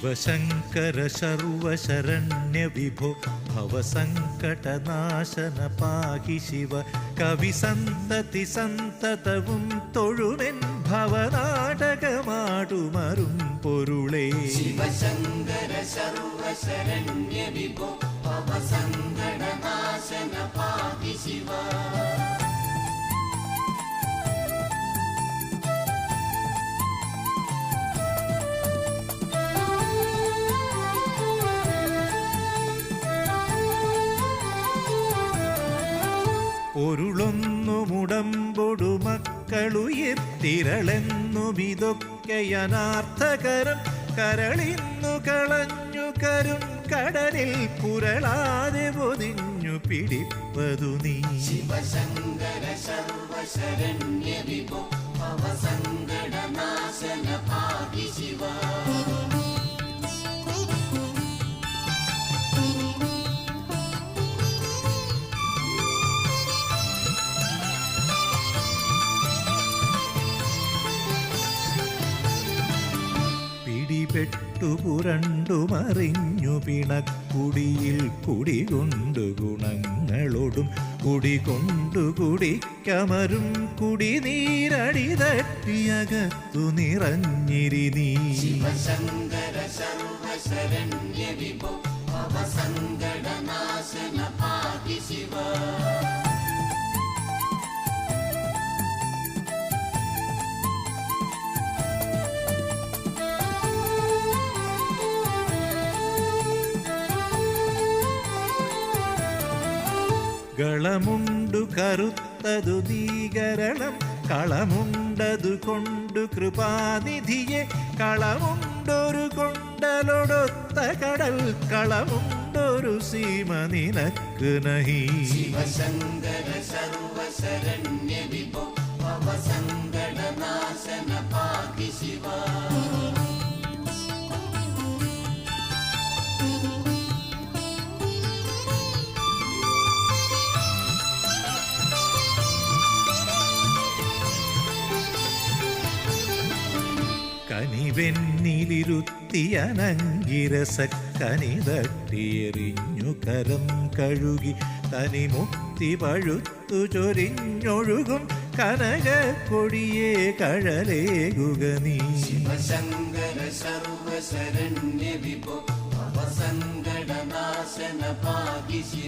ശിവശങ്കര ശർവശരണ്യ വിഭോ ഭവസങ്കടനാശന പാഹി ശിവ. കവി സന്തതി സന്തതവും തൊഴുമെൻ ഭവനാടകമാടുമറും പൊരുളേ. ശിവശങ്കര സർവശരണ്യ വിഭോ ഭവസങ്കടനാശന പൊരുളൊന്നു മുടമ്പൊടു മക്കളുയിർത്തിരളെന്നുമിതൊക്കെ അനാർത്ഥകരം കരളിന്നു കളഞ്ഞു കരും കടലിൽ പുരളാതെ പൊതിഞ്ഞു പിടിപ്പതു നീ. ശിവശങ്കര സർവശരണ്യ പിടിപെട്ടു പുരണ്ടു മറിഞ്ഞു പിണക്കുടിയിൽ കുടികൊണ്ടു ഗുണങ്ങളോടും. കുടികൊണ്ടു കുടിക്കമരും കുടിനീരടി തട്ടിയകത്തു നിറഞ്ഞിരി നീ. ശിവശങ്കര സർവശരണ്യ വിഭോ ഭവസങ്കടനാശന കളമുണ്ടു കറുത്തതു നീകരണം കളമുണ്ടതു കൊണ്ടു കൃപാനിധിയെ കളമുണ്ടൊരു കൊണ്ടലൊടൊത്ത കടൽ കളമുണ്ടൊരു സീമ നിനക്ക് നഹി. ശിവശങ്കര സർവശരണ്യ വിഭോ കനിവെന്നിലിരുത്തിയനങ്കിരസക്കനി തട്ടിയെറിഞ്ഞു കരം കഴുകി തനിമുക്തി പഴുത്തു ചൊരിഞ്ഞൊഴുകും കനക കൊടിയെ കഴലേകുക നീ. ശിവശങ്കര സർവശരണ്യ വിഭോ അവസങ്കടനാശന ശിവ